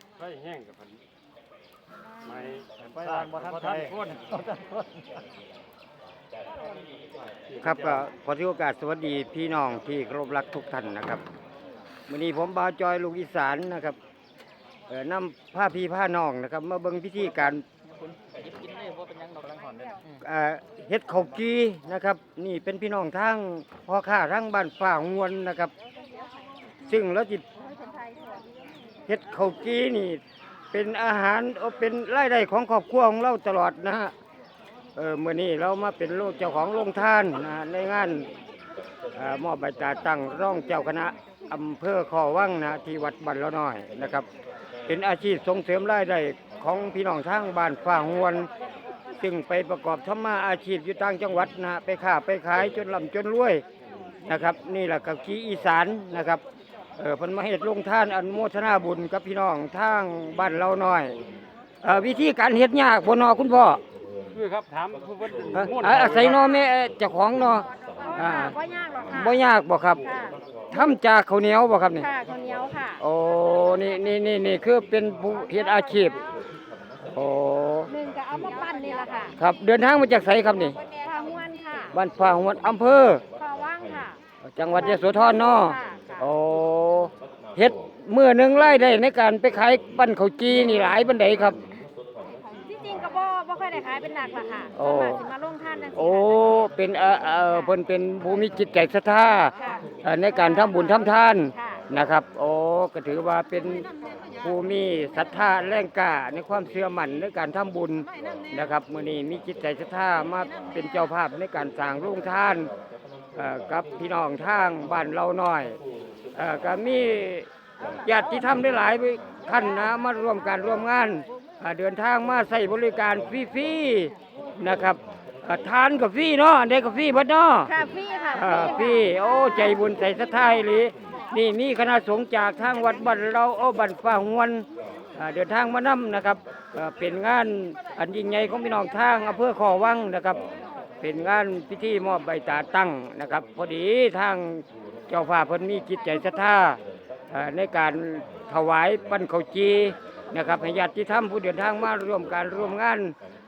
ดไฟแห้งกับพันไม่ไปวางบ่ทันไทยคนครับก็ขอที่โอกาสสวัสดีพี่น้องที่เคารพรักทุกท่านนะครับวันนี้ผมบาวจอยลูกอีสานนะครับเอ่อนำผ้าพี่ผ้าน้องนะครับมาเบิ่งพิธีการยิบกินเลยว่าเป็นหยังดอกลังหอนเด้อเอ่อเฮ็ดข้าวกีนะครับ นี่เป็นพี่น้องทางพ่อค้าทางบ้านฝ่างวนนะครับ ซึ่งเราจิต เฮ็ดข้าวกี้นี่ เป็นอาหารเป็นรายได้ของครอบครัวของเราตลอดนะฮะเออมื่อนี้เรามาเป็นลูกเจ้าของโรงทานนะในงานมอบใบตาตั้งร่องเจ้าคณะอำเภอคอวังนะที่วัดบันละน้อยนะครับ เป็นอาชีพส่งเสริมรายได้ของพี่น้องทางบ้านฝ่างวนซึ่งไปประกอบทำมาอาชีพอยู่ต่างจังหวัดนะไปค้าไปขายจนร่ำจนรวยนะครับ นี่แหละกับกีอีสานนะครับ เออเพันมาเฮ็ดลงท่านอนโมทนาบุญกับพี่น้องทางบ้านเราหน่อยเอ่อวิธีการเฮ็ดยากบ่นอคุณพ่อคือครับถามผู้ว่าเอ่อม่วนอะอาศัยนอแม่เอ่อเจ้าของนอ อ่าค่ะบ่ยากหรอกค่ะบ่ยากบ่ครับค่ะทำจากข้าวเหนียวบ่ครับนี่ ค่ะข้าวเหนียวค่ะโอ้นี่นี่นี่นี่คือเป็นผู้เฮ็ดอาชีพโอ้หนึ่งก็เอามาปั้นนี่แหละค่ะครับเดินทางมาจากไสครับนี่ข้าวม้วนค่ะบ้านฟ้าหวนอำเภอข้าวว่างค่ะ จังหวัดยโสธรเนาะค่ะค่ะ โอ้ เฮ็ดมื้อหนึงรายได้ในการไปขายปั้นข้าวจีนี่หลายปานใดครับ ที่จริงก็บ่บ่ค่อยได้ขายเป็นหลักล่ะค่ะโอ้ ส่วนมากสิมาลงท่านจังซี่โอ้เป็นเอ่อเอ่อเพิ่นเป็นผู้มีจิตใจศรัทธาค่ะเอ่อในการทำบุญทำทานค่ะนะครับโอ้ก็ถือว่าเป็นผู้มีศรัทธาแรงกล้าในความเชื่อมั่นในการทำบุญนะครับมื้อนี้มีจิตใจศรัทธามาเป็นเจ้าภาพในการสร้างโรงทานเอ่อกับพี่น้องทางบ้านเราน้อยเอ่อก็มีญาติธรรมได้หลายท่านนะมาร่วมการร่วมงานอ่าเดินทางมาใส่บริการฟรีๆนะครับอ่าทานกับฟรีเนาะอันใดกับฟรีเบัดเนาะ ค่ะฟรีค่ะอ่าฟรีพี่ โอ้ ใจบุญใส่สะท้ายเลยนี่มีคณะสงฆ์จากทางวัดบันเราโอ้บันฟ้าหวนอ่าเดินทางมานํนะครับอ่าเป็นงานอันยิ่งใหญ่ของพี่น้องทางอำเภอขอวังนะครับ เป็นงานพิธีมอบใบตาตั้งนะครับ พอดีทาง เจ้าฟ้าเพิ่นมีจิตใจศรัทธาอ่าในการถวายปันข้าวจีนะครับให้ญาติธรรมผู้เดินทางมาร่วมการร่วมงาน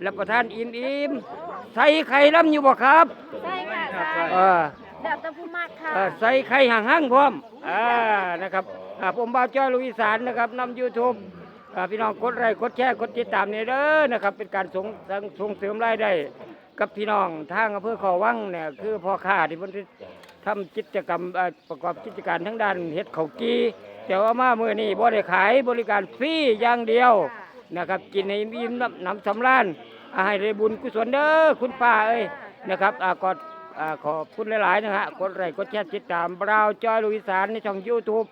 รับประทานอิ่มอิ่มๆใส่ไข่ล้ำอยู่บ่ครับใช่ค่ะใช่เออแล้วแต่ผู้มากค่ะเอ่อใส่ไข่ห่างห้างๆพร้อมอ่านะครับอ่าผมบ่าวจ้อยลูกอีสานนะครับนำยูทูบพี่น้องกดไลค์กดแชร์กดติดตามเนี่ยเด้อนะครับเป็นการส่งส่งส่งเสริมรายได้กับพี่น้องทางอำเภอขอวังเนี่ยคือพ่อค้าที่เพิ่น ทำกิจกรรมเอ่อประกอบกิจการทั้งด้านเฮ็ดข้าวกีแต่ว่ามามื้อนี้บ่ได้ขายบริการฟรีอย่างเดียวนะครับ กินให้อิ่มน้ำน้ำสำราญอ่าให้ได้บุญกุศลเด้อคุณป้าเอ้ยนะครับอ่ากอดอ่าขอบคุณหลายๆนะฮะกดไลค์กดแชร์ติดตามเราวจอยลุยสานในช่อง YouTube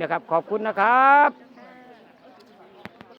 นะครับขอบคุณนะครับ